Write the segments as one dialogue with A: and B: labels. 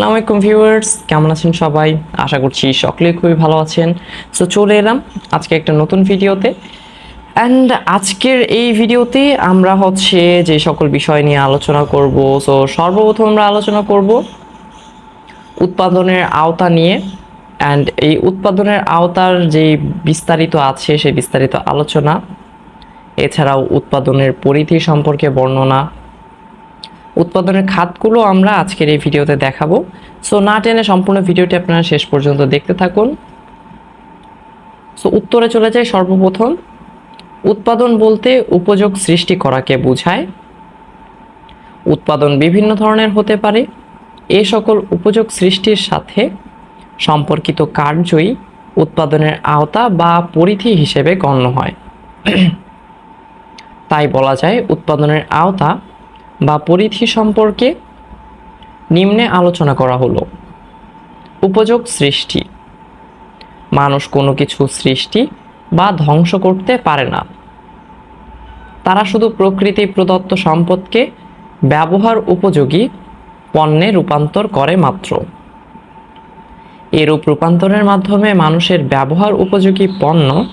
A: আসসালামু আলাইকুম ভিউয়ার্স, কেমন আছেন সবাই? আশা করছি সকলেই খুবই ভালো আছেন। সো চলে এলাম আজকে একটা নতুন ভিডিওতে। অ্যান্ড আজকের এই ভিডিওতে আমরা হচ্ছে যে সকল বিষয় নিয়ে আলোচনা করব সো সর্বপ্রথম আমরা আলোচনা করব উৎপাদনের আওতা নিয়ে। অ্যান্ড এই উৎপাদনের আওতার যে বিস্তারিত আছে, সেই বিস্তারিত আলোচনা, এছাড়াও উৎপাদনের পরিধি সম্পর্কে বর্ণনা উৎপাদনের খাতগুলো আমরা আজকের এই ভিডিওতে দেখাবো। সো না টেনে সম্পূর্ণ ভিডিওটি আপনারা শেষ পর্যন্ত দেখতে থাকুন। সো উত্তরে চলে যায় সর্বপ্রথম। উৎপাদন বলতে উপযোগ সৃষ্টি করাকে বোঝায়। উৎপাদন বিভিন্ন ধরনের হতে পারে। এ সকল উপযোগ সৃষ্টির সাথে সম্পর্কিত কার্যই উৎপাদনের আওতা বা পরিধি হিসেবে গণ্য হয়। তাই বলা যায় উৎপাদনের আওতা বা পরিধি সম্পর্কে নিম্নে আলোচনা করা হলো। উপযোগ সৃষ্টি। মানুষ কোনো কিছু সৃষ্টি বা ধ্বংস করতে পারে না। তারা শুধু প্রকৃতি প্রদত্ত সম্পদকে ব্যবহার উপযোগী পণ্যে রূপান্তর করে মাত্র। এরূপ রূপান্তরের মাধ্যমে মানুষের ব্যবহার উপযোগী পণ্য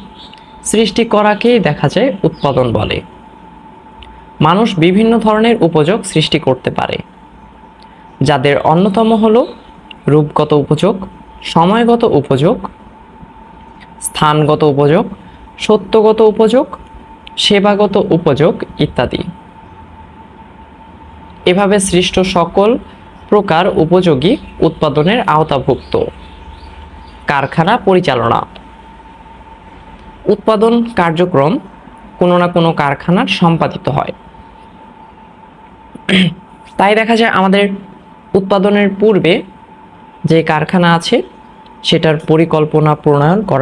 A: সৃষ্টি করাকেই দেখা যায় উৎপাদন বলে। মানুষ বিভিন্ন ধরনের উপযোগ সৃষ্টি করতে পারে। যাদের অন্যতম হল রূপগত উপযোগ, সময়গত উপযোগ, স্থানগত উপযোগ, সত্যগত উপযোগ, সেবাগত উপযোগ ইত্যাদি। এভাবে সৃষ্ট সকল প্রকার উপযোগী উৎপাদনের আওতাভুক্ত। কারখানা পরিচালনা। উৎপাদন কার্যক্রম কোনো না কোনো কারখানার সম্পাদিত হয়। তাই দেখা যায় আমাদের উৎপাদনের পূর্বে যে কারখানা আছে সেটার পরিকল্পনা প্রণয়ন করা